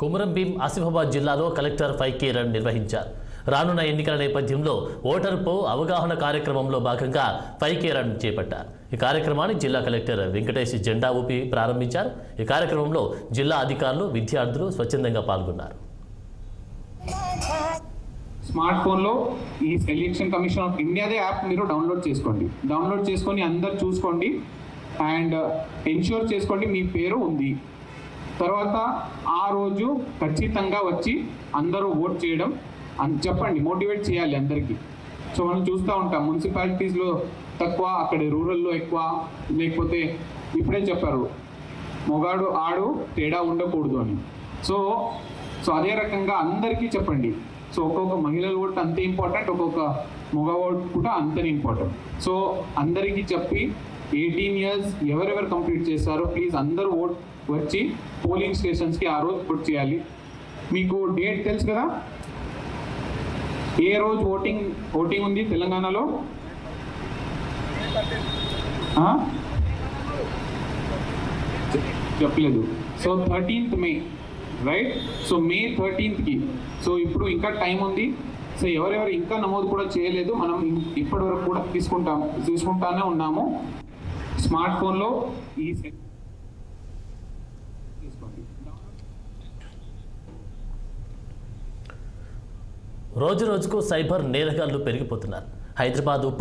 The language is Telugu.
కుమరం భీం ఆసిఫాబాద్ జిల్లాలో కలెక్టర్ ఫైవ్ కే రన్ నిర్వహించారు. రానున్న ఎన్నికల నేపథ్యంలో ఓటర్పు అవగాహన కార్యక్రమంలో భాగంగా ఫైవ్ కే రన్ చేపట్టారు. ఈ కార్యక్రమాన్ని జిల్లా కలెక్టర్ వెంకటేష్ జెండా ఊపి ప్రారంభించారు. ఈ కార్యక్రమంలో జిల్లా అధికారులు విద్యార్థులు స్వచ్ఛందంగా పాల్గొన్నారు. స్మార్ట్ ఫోన్లో ఈ ఎలక్షన్ కమిషన్ ఆఫ్ ఇండియాదే యాప్ మీరు డౌన్లోడ్ చేసుకోండి. డౌన్లోడ్ చేసుకొని అందరు చూసుకోండి. అండ్ ఎన్ష్యూర్ చేసుకోండి మీ పేరు ఉంది. తర్వాత ఆ రోజు ఖచ్చితంగా వచ్చి అందరూ ఓట్ చేయడం అని చెప్పండి మోటివేట్ చేయాలి అందరికీ. సో మనం చూస్తూ ఉంటాం మున్సిపాలిటీస్లో తక్కువ అక్కడ రూరల్లో ఎక్కువ లేకపోతే ఇప్పుడే చెప్పారు మొగాడు ఆడు తేడా ఉండకూడదు అని. సో సో అదే రకంగా అందరికీ చెప్పండి. సో ఒక్కొక్క మహిళల ఓటు అంతే ఇంపార్టెంట్ ఒక్కొక్క మగ ఓటు కూడా అంతే ఇంపార్టెంట్. సో అందరికీ చెప్పి ఎయిటీన్ ఇయర్స్ ఎవరెవరు కంప్లీట్ చేస్తారో ప్లీజ్ అందరూ ఓట్ వచ్చి పోలింగ్ స్టేషన్స్కి ఆ రోజు ఓట్ చేయాలి. మీకు డేట్ తెలుసు కదా? ఏ రోజు ఓటింగ్ ఓటింగ్ ఉంది తెలంగాణలో? చె- చెప్పలేదు. So thirteenth May right so May థర్టీన్త్కి so ఇప్పుడు ఇంకా టైం ఉంది. సో ఎవరెవరు ఇంకా నమోదు కూడా చేయలేదు. మనం ఇప్పటి వరకు కూడా తీసుకుంటాము తీసుకుంటానే ఉన్నాము. స్మార్ట్ ఫోన్లో ఈ రోజు రోజుకు సైబర్ నేరగాళ్ళు పెరిగిపోతున్నారు. హైదరాబాద్ ఉప